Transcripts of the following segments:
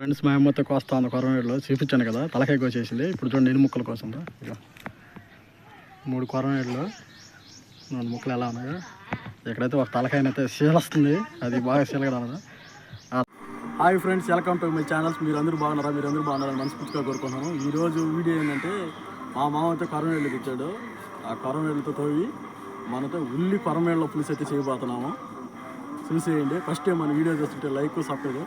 Friends మా అమ్మతో కోస్తా ఉంది కొరమేడులో చూపించాను కదా తలకాయ కోసేసింది. ఇప్పుడు చూడండి ఎన్ని ముక్కల కోసం మూడు కొరమేడులో రెండు ముక్కలు ఎలా ఉన్నాయో. ఎక్కడైతే ఒక తలకాయనైతే సీలొస్తుంది అది బాగా సీలగడదు hi friends welcome to my channels. మీరు అందరూ బాగున్నారా? మీరు అందరూ బాగున్నారని మనస్ఫూర్తిగా కోరుకుంటున్నాను. ఈరోజు వీడియో ఏంటంటే మా మామ అయితే కొరమేళ్ళకి ఇచ్చాడు ఆ కొరమేళ్ళతో తోవి మనతో ఉల్లి కొరమేళ్ళ పులుసు అయితే చేయబోతున్నాము. చూసేయండి. ఫస్ట్ టైం మన వీడియో చూస్తుంటే లైక్ సబ్స్క్రైబ్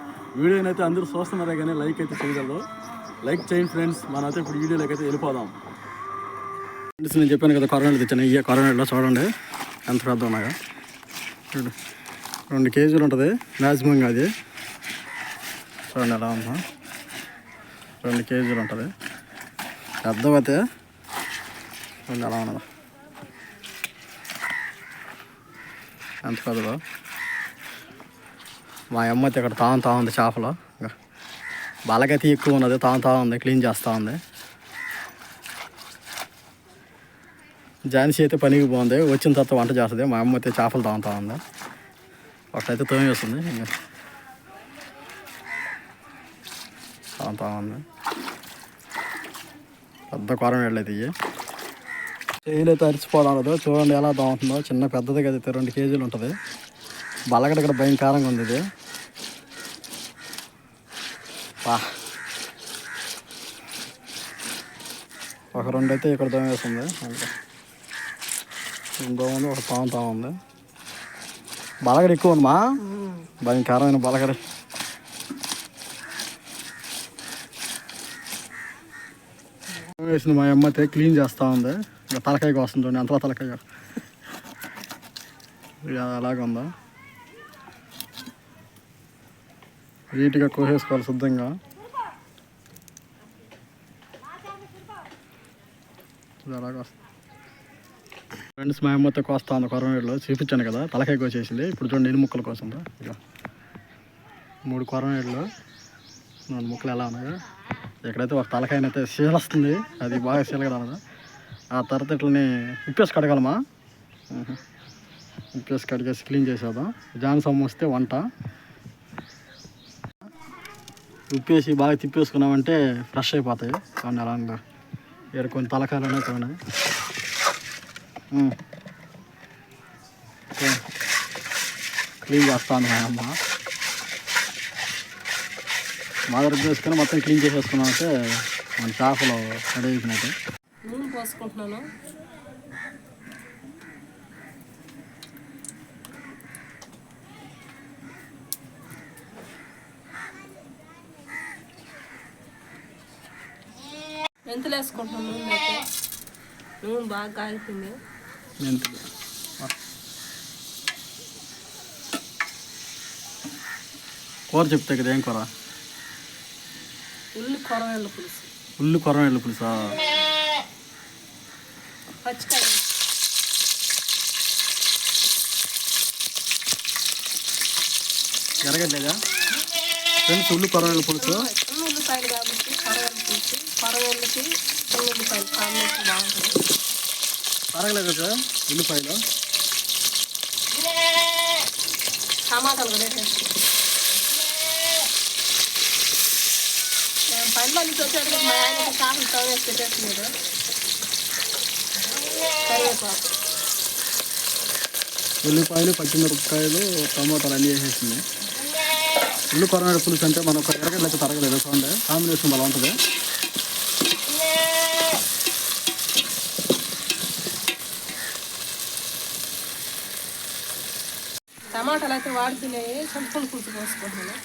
వీడియోని అయితే అందరూ చూస్తున్నారే కానీ లైక్ అయితే చేయగలరు. లైక్ చేయండి ఫ్రెండ్స్ మనమైతే ఇప్పుడు వీడియోలోకి అయితే వెళ్ళిపోదాం. ఫ్రెండ్స్ నేను చెప్పాను కదా కరోనా తెచ్చాను ఇయ్య కరోనాలో చూడండి. ఎంత పెద్ద ఉన్నాయో. రెండు కేజీలు ఉంటుంది. మ్యాక్సిమంగా అది. చూడండి ఎలా ఉందా. రెండు కేజీలు ఉంటుంది. పెద్దవైతే చూడండి ఎలా ఉన్నదా. ఎంత పెద్దదో. మా అమ్మ అయితే ఇక్కడ తాగుతా ఉంది చేపలు. బలగతి ఎక్కువ ఉన్నది తాగుతా ఉంది క్లీన్ చేస్తూ ఉంది. ఝాన్సీ అయితే పనికి బాగుంది వచ్చిన తర్వాత వంట చేస్తుంది. మా అమ్మ అయితే చేపలు తాగుతా ఉంది. ఒకటైతే తోమి వస్తుంది. ఇంకా ఉంది. పెద్ద కొరం వెళ్ళేది ఇవి చేయలు అయితే అరిచిపోవడం చూడండి ఎలా తాగుతుందో. చిన్న పెద్దది కదా అయితే రెండు కేజీలు ఉంటుంది. బలగడ ఇక్కడ భయంకరంగా ఉంది ఇది. వా ఒక రెండు అయితే ఇక్కడ తోమేస్తుంది. అంతే. ఇంకో ఉంది ఒక తాము తాము ఉంది బలగడ ఎక్కువ ఉందమ్మా. భయంకరమైన బలగడ. వేసింది మా అమ్మ అయితే క్లీన్ చేస్తూ ఉంది. ఇంకా తలకాయకి వస్తుంది చూడండి అంతలా తలకాయ. ఇక అలాగే ఉందా నీట్గా కోసేసుకోవాలి శుద్ధంగా. ఫ్రెండ్స్ మా అమ్మతో కోస్తా ఉంది కొరమేడులో చూపించాను కదా తలకాయ కోసేసింది. ఇప్పుడు చూడండి ఎన్ని ముక్కలు కోసం ఇక మూడు కొరమేడులో రెండు ముక్కలు ఎలా ఉన్నాయో? ఎక్కడైతే ఒక తలకాయనైతే సీలొస్తుంది అది బాగా సీలగలదు ఆ తర్వాత ఇట్లని ఉప్పేసి కడగలమా ఉప్పేసి కడిగేసి క్లీన్ చేసేద్దాం. జాన్సమ్ వస్తే వంట. ఉప్పేసి బాగా తిప్పేసుకున్నామంటే ఫ్రెష్ అయిపోతాయి. కొన్ని అలా ఇక్కడ కొన్ని తలకాయలు కొన్ని క్లీన్ చేస్తాను మా అమ్మ. మదర్ చేసుకుని మొత్తం క్లీన్ చేసేసుకున్నామంటే మన చేపలు రెడీ అయిపోయినట్టు నూనె పోసుకుంటున్నాను. మెంతులు వేసుకుంటున్నాను నూనె అయితే నూనె బాగా కాగిపోయింది మెంతులు. కూర చెప్తే కదా ఏం కూర? ఉల్లి కొరవేళ్ళ పులుసు. ఉల్లి కొరమేళ్ళు పులుసా? పచ్చికాయ ఎరగట్లేదా ఫ్రెండ్స్ ఉల్లి కొరమేళ్ళు పులుసు. ఉల్లిపాయలు కాబట్టి. కొరవేళ్ళ పులుసు కొరవేళ్ళకి ఉల్లిపాయలు కాంబినేషన్ బాగుంటుంది పరగలేదు సార్ ఉల్లిపాయలు టమాటాలు కూడా వేసేస్తాం నేను పనులు వచ్చేటప్పుడు మా ఆయన కాఫీ స్టవ్ వేసి పెట్టేస్తున్నాడు కరివేపాకు ఉల్లిపాయలు పచ్చిమిరపకాయలు టమాటాలు అన్నీ వేసేసింది ఉల్లి కొరమేడు పులుసు అంటే మనకు ఎరగట్లయితే తరగలేదు. చూడండి కాంబినేషన్ బాగా ఉంటుంది. టమాటాలు అయితే వాడుతున్నాయి. చింతపండు పులుసు పోసుకుంటున్నాను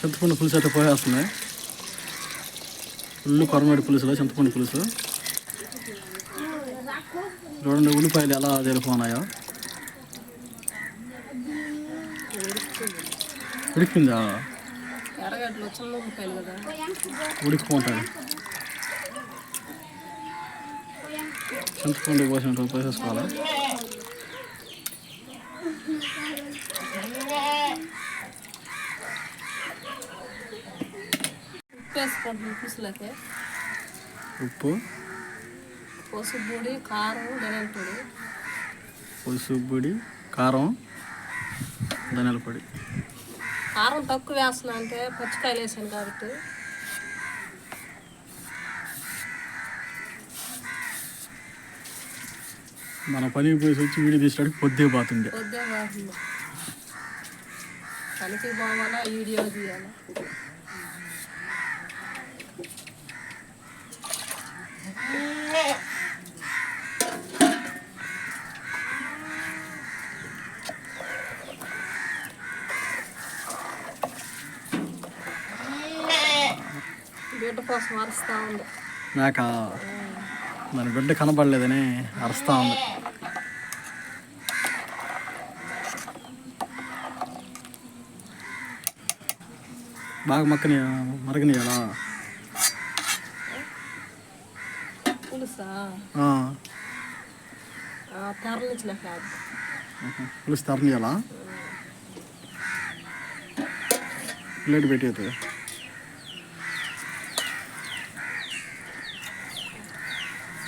చింతపండు పులుసు అయితే పోయేస్తుంది ఉల్లి కొరమేడు పులుసులో చింతపండు పులుసు. చూడండి ఉల్లిపాయలు ఎలా తెలుపున్నాయో ఉడికిందా ఉడికిపోతాయి చింతపండు పోసినట్టు పోసేసుకోవాలి ఉప్పు వేసుకుంటున్నాను పులుసులకి ఉప్పు పసుపు పొడి కారం ధనియాల పొడి పసుపు పొడి కారం ధనియాల పొడి కారం తక్కువ వేస్తున్నా అంటే పచ్చికాయలు వేసాను కాబట్టి. మన పనికి పోయి వచ్చి వీడియో తీసడానికి పొద్దే పోతుంది పొద్దే బాగుంది పనికి పోవాలా వీడియో తీయాలా బిడ్డ కోసం అరుస్తా ఉంది. మేక దాని బిడ్డ కనపడలేదని అరుస్తా ఉంది. బాగా మక్కని మరగనియాలా. పులుసు? తరనియాలా? ప్లేట్ పెట్టి అవుతుంది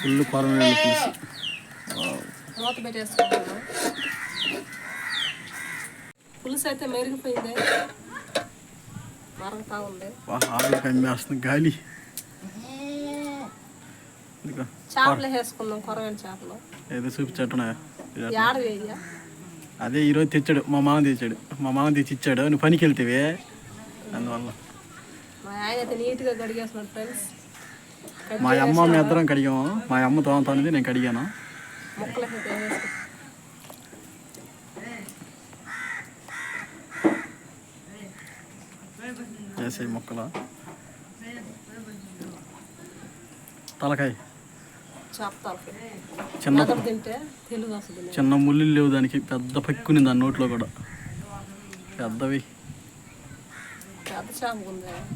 ఫుల్ కొరమేళ్ళ పులుసు అయితే మెరిగిపోయింది. మరుగుతా ఉంది. వా, ఆవిరి కమ్మేస్తుంది గాలి. చేపలు వేసుకుందాం ఏదో అదే ఈరోజు తెచ్చాడు. మా మామ తెచ్చాడు. మా మామ తెచ్చి ఇచ్చాడు. నువ్వు పనికి వెళ్తేవే. అందువల్ల. మా ఆయన అయితే నీట్గా కడిగేస్తున్నాడు ఫ్రెండ్స్ మా అమ్మ మీ ఇద్దరం కడిగాము. మా అమ్మ తోముతానిది నేను కడిగాను. వేసాయి మొక్కలు. తలకాయ. చిన్న చిన్న ముళ్ళు లేవు దానికి. పెద్ద పక్కుని దాని నోట్లో కూడా. పెద్దవి.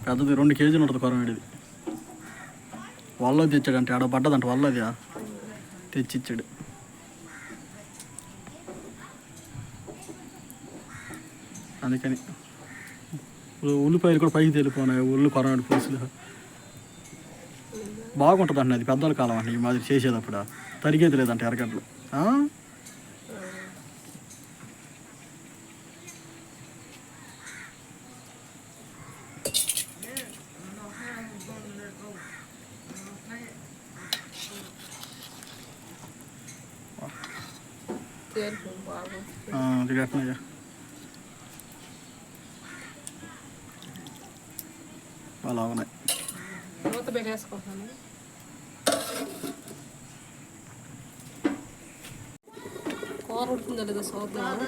పెద్దది రెండు కేజీలు ఉంటుంది కొరమేడిది వాళ్ళలో తెచ్చాడు అంటే ఆడ పడ్డదంట వల్లది తెచ్చిచ్చాడు. అందుకని. ఉల్లిపాయలు కూడా పైకి తెలిపోయినాయి. ఉల్లి కొరమేడు పులుసులు. బాగుంటుంది అండి అది పెద్దల కాలం అండి ఈ మాదిరి చేసేటప్పుడు. తరిగేది లేదంటే ఎరగడ్లు అలా ఉన్నాయి మూత పెట్టేసుకుంటాను కూర ఉడుకుందో లేదో చూద్దాం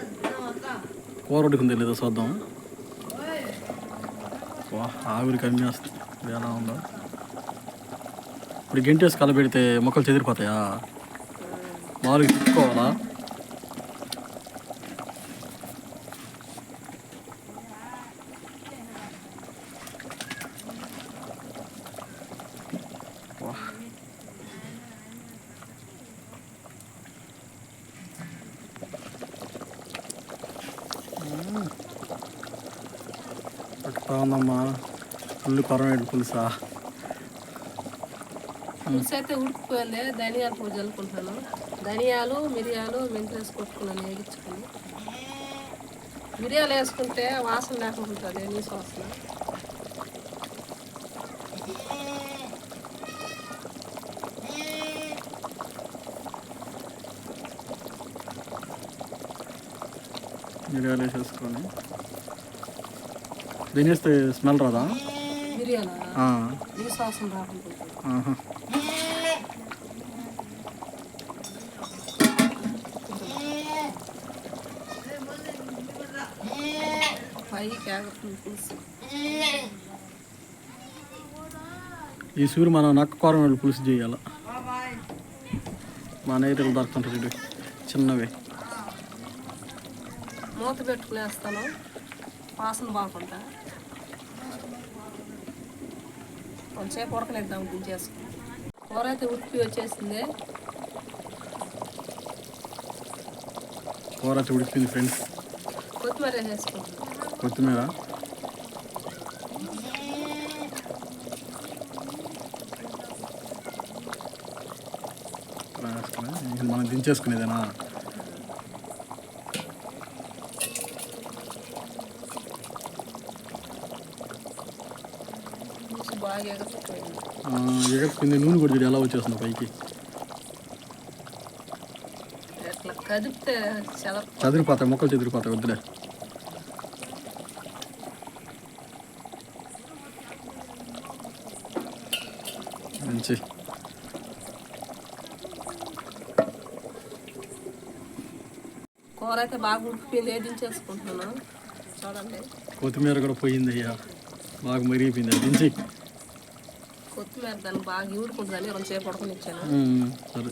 కూర ఉడుకుంది లేదో చూద్దాం ఆవిరి ఇది ఎలా ఉందో ఇప్పుడు గెంటేసి కలబెడితే మొక్కలు చెదిరిపోతాయా మామూలుగా తిప్పుకోవాలా పట్టుతా ఉందమ్మా ఫుల్ కొరమేడు పులుసా పులుసు? అయితే ఉడికిపోయింది. ధనియాల పొడి చల్లుకుంటాను ధనియాలు మిరియాలు మెంతి వేసి కొట్టుకున్నాను వేగించుకుని మిరియాలు వేసుకుంటే వాసన లేకుండా ఉంటుంది నీసు వాసన. మిరియాలు వేసేసుకొని. దీని వేస్తే స్మెల్ రాదా? ఈ సూర్యు మనం నక్క కొరమేడు పులుసు చేయాలి? మా నైతులు దొరుకుతుంటాయి చూడు చిన్నవి. మూత పెట్టుకుని వేస్తాను వాసన బాగుంటా. కొంచెంసేపు ఉడకనిద్దాం దించేసుకుని కూర అయితే ఉడిపి వచ్చేసింది. కూర అయితే ఉడికింది ఫ్రెండ్స్. కొత్తిమీర వేసుకుంటాం కొత్తిమీర. మనం దించేసుకునేదేనా బాగా ఎగసిపోయింది ఎగట్టుకుంది నూనె కూడా చూడు ఎలా వచ్చేస్తుంది పైకి? చదిరిపోతాయి మొక్కలు చెదిరిపోతాయి వద్దులే. మంచి. కూర అయితే బాగా ఉడికిపోయింది వేడించేసుకుంటున్నాను చూడండి. కొత్తిమీర కూడా పోయింది అయ్యా. బాగా మరిగిపోయింది. దించి. కొత్తిమీర దాన్ని బాగా ఉడకనిచ్చాను సరే.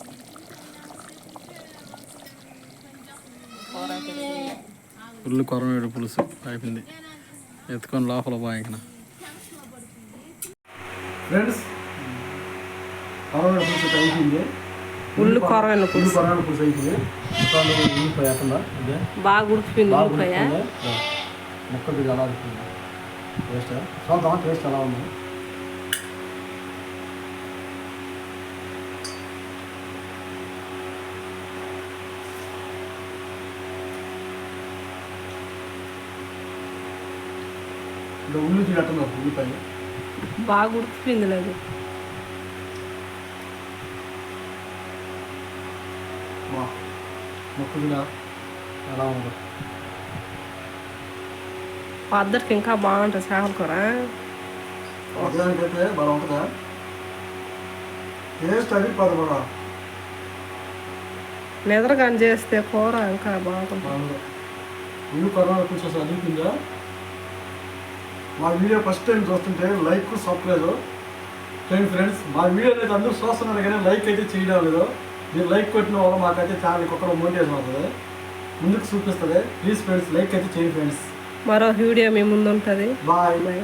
ఫుల్ కొరమేడు పులుసు అయిపోయింది. ఎత్తుకొని లోపల బాగా ఫ్రెండ్స్ కొరమేడు పులుసు అయిపోయింది. ఉల్లి కొరమైన ఫుల్ కొరమేడు పులుసు. అయిపోయింది. ఉల్లిపాయ బాగా ఉడికిపోయింది బాగా ఉల్లిపాయ. ముక్కలు ఉడుకుతుంది టేస్ట్ చూద్దాం టేస్ట్ ఎలా ఉంది? ఉల్లి ఉల్లిపాయ బాగా ఉడికిపోయింది లేదు. మా ఎలా ఉంది? పద్ధతికి ఇంకా బాగుంటుంది చేపల కూర. ఉదయానికైతే బాగా ఉంటుందా? టేస్ట్ అది కూడా. నిద్రగాని చేస్తే కూర ఇంకా బాగుంటుంది. ఇల్లు కరోనా కొంచెం మా వీడియో ఫస్ట్ టైం చూస్తుంటే లైక్ సబ్స్క్రైబ్ చేయండి ఫ్రెండ్స్ మా వీడియో అయితే అందరూ చూస్తున్నారు కానీ లైక్ అయితే చేయడం లేదు. మీరు లైక్ కొట్టిన వల్ల మాకైతే ఛానల్ ఒక్కడ మోటివేషన్ అవుతుంది ముందుకు చూపిస్తుంది. ప్లీజ్ ఫ్రెండ్స్ లైక్ అయితే చేయండి ఫ్రెండ్స్ మరో వీడియో మీ ముందు ఉంటుంది. Bye bye